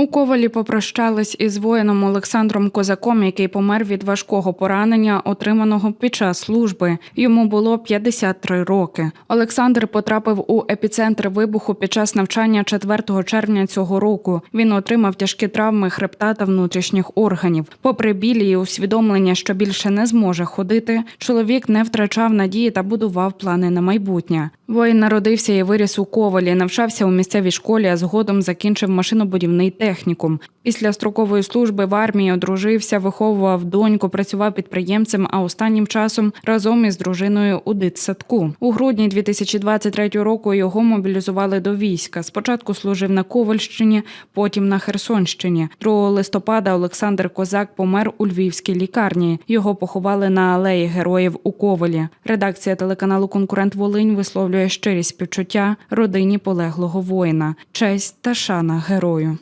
У Ковалі попрощались із воїном Олександром Козаком, який помер від важкого поранення, отриманого під час служби. Йому було 53 роки. Олександр потрапив у епіцентр вибуху під час навчання 4 червня цього року. Він отримав тяжкі травми хребта та внутрішніх органів. Попри білі і усвідомлення, що більше не зможе ходити, чоловік не втрачав надії та будував плани на майбутнє. Воїн народився і виріс у Ковалі, навчався у місцевій школі, а згодом закінчив машинобудівний технікум. Після строкової служби в армії одружився, виховував доньку, працював підприємцем, а останнім часом разом із дружиною у дитсадку. У грудні 2023 року його мобілізували до війська. Спочатку служив на Ковальщині, потім на Херсонщині. 2 листопада Олександр Козак помер у львівській лікарні. Його поховали на алеї героїв у Ковалі. Редакція телеканалу Конкурент Волинь висловлює щирі співчуття родині полеглого воїна, честь та шана герою.